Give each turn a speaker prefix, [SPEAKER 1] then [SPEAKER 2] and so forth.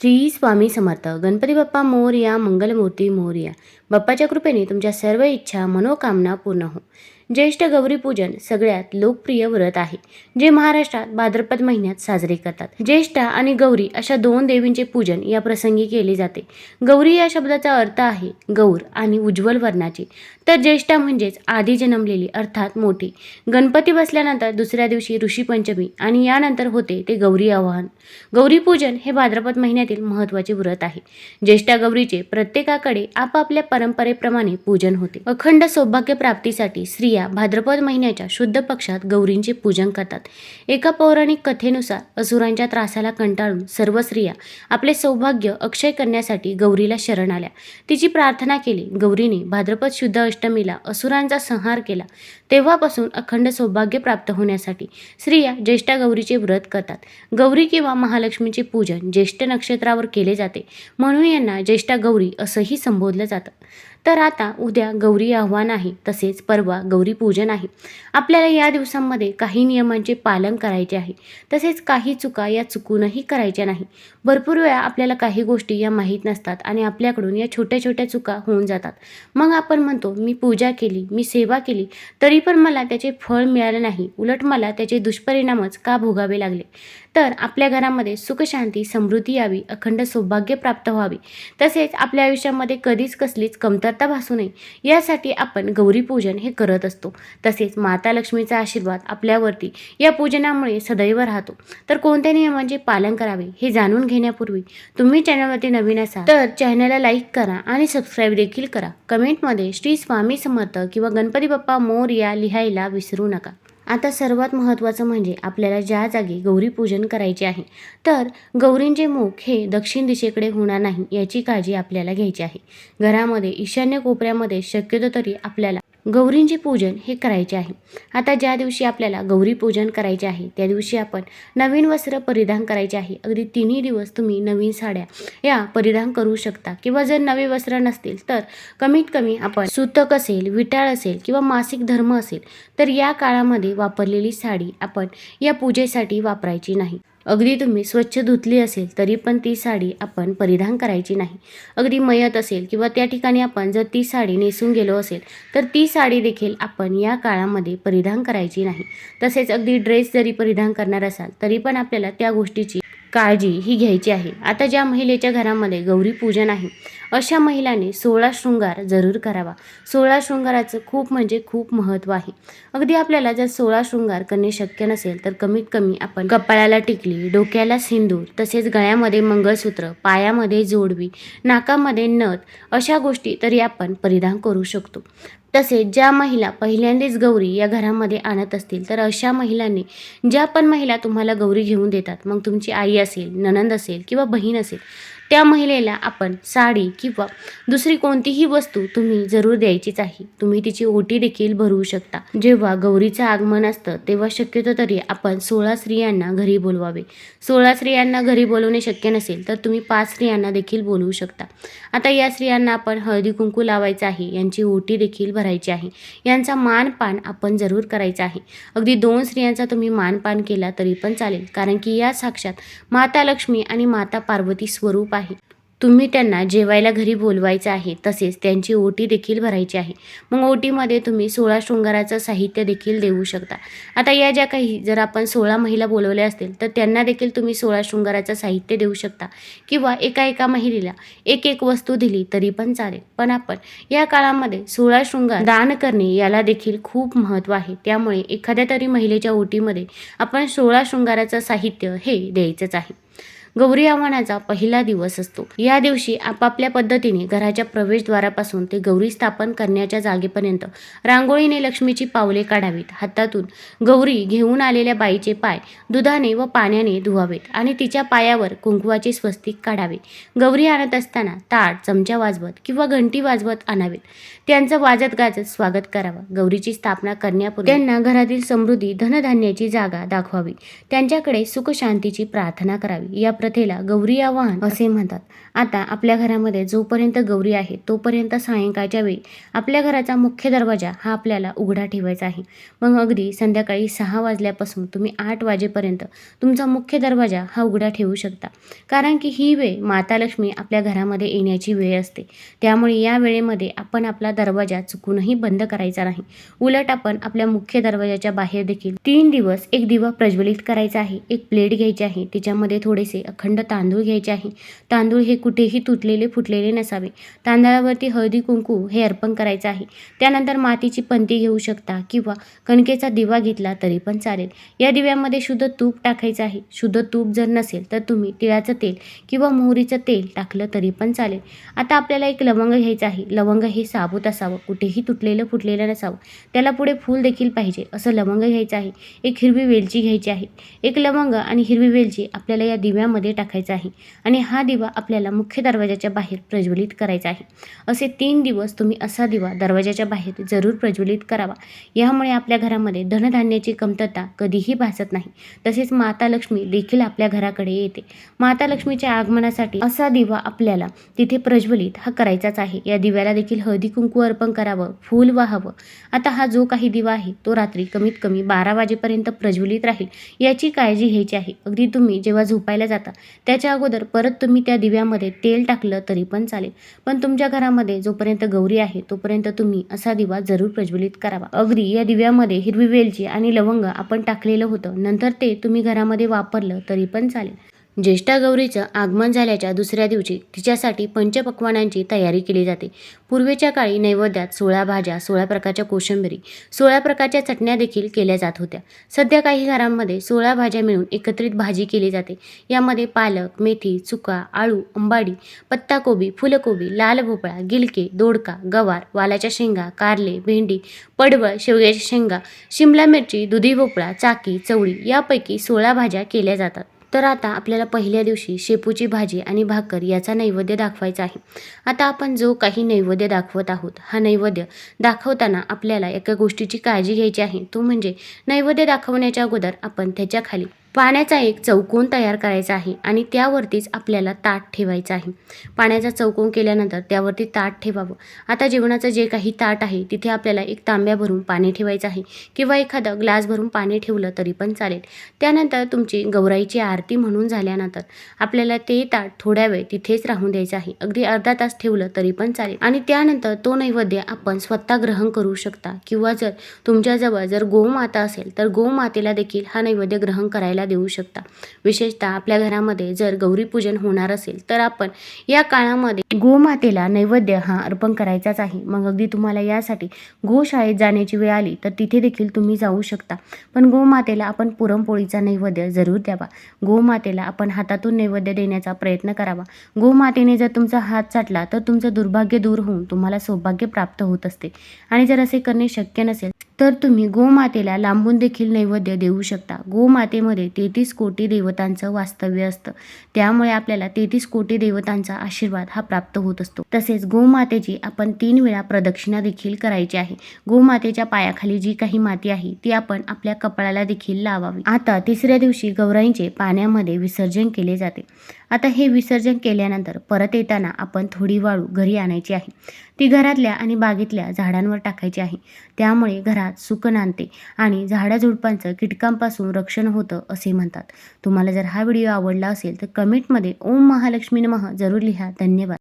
[SPEAKER 1] श्री स्वामी समर्थ. गणपती बाप्पा मोरया मंगलमूर्ती मोरया. बाप्पाच्या कृपेने तुमच्या सर्व इच्छा मनोकामना पूर्ण हो. ज्येष्ठ गौरी पूजन सगळ्यात लोकप्रिय व्रत आहे जे महाराष्ट्रात भाद्रपद महिन्यात साजरे करतात. ज्येष्ठा आणि गौरी अशा दोन देवींचे पूजन या प्रसंगी केले जाते. गौरी या शब्दाचा अर्थ आहे गौर आणि उज्ज्वल वर्णाची. तर ज्येष्ठा म्हणजेच आधी जन्मलेली अर्थात मोठी. गणपती बसल्यानंतर दुसऱ्या दिवशी ऋषीपंचमी आणि यानंतर होते ते गौरी आवाहन. गौरी पूजन हे भाद्रपद महिन्यातील महत्त्वाचे व्रत आहे. ज्येष्ठा गौरीचे प्रत्येकाकडे आपापल्या परंपरेप्रमाणे पूजन होते. अखंड सौभाग्य प्राप्तीसाठी स्त्रिया भाद्रपद महिन्याच्या शुद्ध पक्षात गौरींचे पूजन करतात. एका पौराणिक कथेनुसार असुरांच्या त्रासाला कंटाळून सर्व स्त्रिया आपले सौभाग्य अक्षय करण्यासाठी गौरीला शरण आल्या. तिची प्रार्थना केली. गौरीने भाद्रपद शुद्ध अष्टमीला असुरांचा संहार केला. तेव्हापासून अखंड सौभाग्य प्राप्त होण्यासाठी स्त्रिया ज्येष्ठा गौरीचे व्रत करतात. गौरी किंवा महालक्ष्मीचे पूजन ज्येष्ठ नक्षत्रावर केले जाते. म्हणून यांना ज्येष्ठा गौरी असंही संबोधलं जातं. तर आता उद्या गौरी आव्हान आहे तसेच परवा गौरी पूजन आहे. आपल्याला या दिवसांमध्ये काही नियमांचे पालन करायचे आहे. तसेच काही चुका या चुकूनही करायच्या नाही. भरपूर वेळा आपल्याला काही गोष्टी या माहीत नसतात आणि आपल्याकडून या छोट्या छोट्या चुका होऊन जातात. मग आपण म्हणतो मी पूजा केली मी सेवा केली तरी पण मला त्याचे फळ मिळाले नाही. उलट मला त्याचे दुष्परिणामच का भोगावे लागले? तर आपल्या घरामध्ये सुखशांती समृद्धी यावी अखंड सौभाग्य प्राप्त व्हावे. तसेच आपल्या आयुष्यामध्ये कधीच कसलीच कमतरता भासू नये. यासाठी आपण गौरी पूजन हे करत असतो. तसेच माता लक्ष्मीचा आशीर्वाद आपल्यावरती या पूजनामुळे सदैव राहतो. तर कोणत्या नियमांचे पालन करावे हे जाणून घेण्यापूर्वी तुम्ही चॅनलवरती नवीन असाल तर चॅनलला लाईक करा आणि सबस्क्राईब देखील करा. कमेंटमध्ये श्री स्वामी समर्थ किंवा गणपती बाप्पा मोर या लिहायला विसरू नका. आता सर्वात महत्त्वाचं म्हणजे आपल्याला ज्या जागी गौरी पूजन करायचे आहे तर गौरींचे मुख हे दक्षिण दिशेकडे होणार नाही याची काळजी आपल्याला घ्यायची आहे. घरामध्ये ईशान्य कोपऱ्यामध्ये शक्यतो तरी आपल्याला गौरींचे पूजन हे करायचे आहे. आता ज्या दिवशी आपल्याला गौरी पूजन करायचे आहे त्या दिवशी आपण नवीन वस्त्र परिधान करायचे आहे. अगदी तिन्ही दिवस तुम्ही नवीन साड्या या परिधान करू शकता. किंवा जर नवे वस्त्र नसतील तर कमीत कमी आपण सुतक असेल विटाळ असेल किंवा मासिक धर्म असेल तर या काळामध्ये वापरलेली साडी आपण या पूजेसाठी वापरायची नाही. अगदी तुम्ही स्वच्छ धुतली असेल तरी पण ती साडी आपण परिधान करायची नाही. अगदी मयत असेल किंवा त्या ठिकाणी आपण जर ती साडी नेसून गेलो असेल तर ती साडी देखील आपण या काळामध्ये परिधान करायची नाही. तसेच अगदी ड्रेस जरी परिधान करणार असाल तरी पण आपल्याला त्या गोष्टीची काळजी ही घ्यायची आहे. आता ज्या महिलेच्या घरामध्ये गौरी पूजन आहे अशा महिलांनी सोळा शृंगार जरूर करावा. सोळा शृंगाराचं खूप म्हणजे खूप महत्त्व आहे. अगदी आपल्याला जर सोळा शृंगार करणे शक्य नसेल तर कमीत कमी आपण कपाळाला टिकली डोक्याला सिंदूर तसेच गळ्यामध्ये मंगळसूत्र पायामध्ये जोडवी नाकामध्ये नथ अशा गोष्टी तरी आपण परिधान करू शकतो. तसेच ज्या महिला पहिल्यांदाच गौरी या घरामध्ये आणत असतील तर अशा महिलांनी ज्या पण महिला तुम्हाला गौरी घेऊन देतात मग तुमची आई असेल ननंद असेल किंवा बहीण असेल त्या महिलेला आपण साडी किंवा दुसरी कोणतीही वस्तू तुम्ही जरूर द्यायचीच आहे. तुम्ही तिची ओटी देखील भरवू शकता. जेव्हा गौरीचं आगमन असतं तेव्हा शक्यतो तरी आपण सोळा स्त्रियांना घरी बोलवावे. सोळा स्त्रियांना घरी बोलवणे शक्य नसेल तर तुम्ही पाच स्त्रियांना देखील बोलवू शकता. आता या स्त्रियांना आपण हळदी कुंकू लावायचं आहे यांची ओटी देखील भरायची आहे. यांचा मानपान आपण जरूर करायचा आहे. अगदी दोन स्त्रियांचा तुम्ही मानपान केला तरी पण चालेल कारण की या साक्षात माता लक्ष्मी आणि माता पार्वती स्वरूप आहे. तुम्ही त्यांना जेवायला घरी बोलवायचं आहे तसेच त्यांची ओटी देखील भरायची आहे. मग ओटीमध्ये तुम्ही सोळा शृंगाराचं साहित्य देखील देऊ शकता. आता या ज्या काही जर आपण सोळा महिला बोलवल्या असतील तर त्यांना देखील तुम्ही सोळा शृंगाराचं साहित्य देऊ शकता. किंवा एका एका महिलेला एक एक वस्तू दिली तरी पण चालेल. पण आपण या काळामध्ये सोळा शृंगार दान करणे याला देखील खूप महत्त्व आहे. त्यामुळे एखाद्या तरी महिलेच्या ओटीमध्ये आपण सोळा शृंगाराचं साहित्य हे द्यायचंच आहे. गौरी आव्हानाचा पहिला दिवस असतो. या दिवशी आपापल्या पद्धतीने घराच्या प्रवेशद्वारापासून ते गौरी स्थापन करण्याच्या जागेपर्यंत रांगोळीने लक्ष्मीची पावले काढावीत. हातातून गौरी घेऊन आलेल्या बाईचे पाय दुधाने व पाण्याने धुवावेत आणि तिच्या पायावर कुंकवाचे स्वस्तिक काढावे. गौरी आणत असताना ताट चमचा वाजवत किंवा घंटी वाजवत आणावेत. त्यांचं वाजत गाजत स्वागत करावं. गौरीची स्थापना करण्यापूर्वी त्यांना घरातील समृद्धी धनधान्याची जागा दाखवावी. त्यांच्याकडे सुखशांतीची प्रार्थना करावी. या प्रथेला गौरी आवाहन असे म्हणतात. आता आपल्या घरामध्ये जोपर्यंत गौरी आहे तोपर्यंत सायंकाळच्या वेळी आपल्या घराचा मुख्य दरवाजा हा आपल्याला उघडा ठेवायचा आहे. मग अगदी संध्याकाळी सहा वाजल्यापासून तुम्ही आठ वाजेपर्यंत तुमचा मुख्य दरवाजा हा उघडा ठेवू शकता. कारण की ही वेळ माता लक्ष्मी आपल्या घरामध्ये येण्याची वेळ असते. त्यामुळे या वेळेमध्ये आपण आपला दरवाजा चुकूनही बंद करायचा नाही. उलट आपण आपल्या मुख्य दरवाजाच्या बाहेर देखील तीन दिवस एक दिवा प्रज्वलित करायचा आहे एक प्लेट घ्यायची आहे त्याच्यामध्ये थोडेसे अखंड तांदूळ घ्यायचे आहे. तांदूळ हे कुठेही तुटलेले फुटलेले नसावे. तांदळावरती हळदी कुंकू हे अर्पण करायचं आहे. त्यानंतर मातीची पंती घेऊ शकता किंवा कणकेचा दिवा घेतला तरी पण चालेल. या दिव्यामध्ये शुद्ध तूप टाकायचं आहे. शुद्ध तूप जर नसेल तर तुम्ही तिळाचं तेल किंवा मोहरीचं तेल टाकलं तरी पण चालेल. आता आपल्याला एक लवंग घ्यायचं आहे. लवंग हे साबूत असावं. कुठेही तुटलेलं फुटलेलं नसावं. त्याला पुढे फूल देखील पाहिजे. असं लवंग घ्यायचं आहे. एक हिरवी वेलची घ्यायची आहे. एक लवंग आणि हिरवी वेलची आपल्याला या दिव्यामध्ये टाकायचं आहे. आणि हा दिवा आपल्याला मुख्य दरवाजाच्या बाहेर प्रज्वलित करायचा आहे. असे तीन दिवस तुम्ही असा दिवा दरवाजाच्या बाहेर जरूर प्रज्वलित करावा. यामुळे आपल्या घरामध्ये धनधान्याची कमतरता कधीही भासत नाही. तसेच माता लक्ष्मी देखील आपल्या घराकडे येते. माता लक्ष्मीच्या आगमनासाठी असा दिवा आपल्याला तिथे प्रज्वलित हा करायचाच आहे. या दिव्याला देखील हळदी कुंकू अर्पण करावं फूल वाहावं. आता हा जो काही दिवा आहे तो रात्री कमीत कमी बारा वाजेपर्यंत प्रज्वलित राहील याची काळजी घ्यायची आहे. अगदी तुम्ही जेव्हा झोपायला जाता त्याच्या अगोदर परत तुम्ही त्या दिव्यामध्ये तेल टाकलं तरी पण चालेल. पण तुमच्या घरामध्ये जोपर्यंत गौरी आहे तोपर्यंत तुम्ही असा दिवा जरूर प्रज्वलित करावा. अगदी या दिव्यामध्ये हिरवी वेलची आणि लवंग आपण टाकलेलं होतं. नंतर ते तुम्ही घरामध्ये वापरलं तरी पण चालेल. ज्येष्ठा गौरीचं आगमन झाल्याच्या दुसऱ्या दिवशी तिच्यासाठी पंचपक्वानांची तयारी केली जाते. पूर्वीच्या काळी नैवेद्यात सोळा भाज्या सोळा प्रकारच्या कोशिंबिरी सोळा प्रकारच्या चटण्या देखील केल्या जात होत्या. सध्या काही घरांमध्ये सोळा भाज्या मिळून एकत्रित भाजी केली जाते. यामध्ये पालक मेथी चुका आळू अंबाडी पत्ताकोबी फुलकोबी लाल भोपळा गिलके दोडका गवार वालाच्या शेंगा कारले भेंडी पडवळ शेवग्याच्या शेंगा शिमला मिरची दुधी भोपळा चाकी चवळी यापैकी सोळा भाज्या केल्या जातात. तर आता आपल्याला पहिल्या दिवशी शेपूची भाजी आणि भाकर याचा नैवेद्य दाखवायचा आहे. आता आपण जो काही नैवेद्य दाखवत आहोत हा नैवेद्य दाखवताना आपल्याला एका गोष्टीची काळजी घ्यायची आहे. तो म्हणजे नैवेद्य दाखवण्याच्या अगोदर आपण त्याच्याखाली पाण्याचा एक चौकोन तयार करायचा आहे आणि त्यावरतीच आपल्याला ताट ठेवायचं आहे. पाण्याचा चौकोन केल्यानंतर त्यावरती ताट ठेवावं. आता जेवणाचं जे काही ताट आहे तिथे आपल्याला एक तांब्या भरून पाणी ठेवायचं आहे किंवा एखादं ग्लास भरून पाणी ठेवलं तरी पण चालेल. त्यानंतर तुमची गौराईची आरती म्हणून झाल्यानंतर आपल्याला ते ताट थोड्या वेळ तिथेच राहून द्यायचं आहे. अगदी अर्धा तास ठेवलं तरी पण चालेल. आणि त्यानंतर तो नैवेद्य आपण स्वतः ग्रहण करू शकता. किंवा जर तुमच्याजवळ जर गोमाता असेल तर गोमातेला देखील हा नैवेद्य ग्रहण करायला देऊ शकता. विशेषतः आपल्या घरामध्ये जर गौरीपूजन होणार असेल तर आपण या काळामध्ये गोमातेला नैवेद्य हा अर्पण करायचाच आहे. मग अगदी तुम्हाला यासाठी गोशाळेत जाण्याची वेळ आली तर तिथे देखील तुम्ही जाऊ शकता. पण गोमातेला आपण पुरणपोळीचा नैवेद्य जरूर द्यावा. गोमातेला आपण हातातून नैवेद्य देण्याचा प्रयत्न करावा. गोमातेने जर तुमचा हात चाटला तर तुमचं दुर्भाग्य दूर होऊन तुम्हाला सौभाग्य प्राप्त होत असते. आणि जर असे करणे शक्य नसेल तर तुम्ही गोमातेला लांबून देखील नैवेद्य देऊ शकता. गोमातेमध्ये तेहतीस कोटी देवतांचं वास्तव्य असतं. त्यामुळे आपल्याला तेहतीस कोटी देवतांचा आशीर्वाद हा प्राप्त प्राप्त होत असतो. तसेच गोमातेची आपण तीन वेळा प्रदक्षिणा देखील करायची आहे. गोमातेच्या पायाखाली जी काही माती आहे ती आपण आपल्या कपाळाला देखील लावावी. आता तिसऱ्या दिवशी गौराईंचे पाण्यामध्ये विसर्जन केले जाते. आता हे विसर्जन केल्यानंतर परत येताना आपण थोडी वाळू घरी आणायची आहे. ती घरातल्या आणि बागेतल्या झाडांवर टाकायची आहे. त्यामुळे घरात सुख नांदते आणि झाडाझुडपांचं कीटकांपासून रक्षण होतं असे म्हणतात. तुम्हाला जर हा व्हिडिओ आवडला असेल तर कमेंटमध्ये ओम महालक्ष्मी नमः जरूर लिहा. धन्यवाद.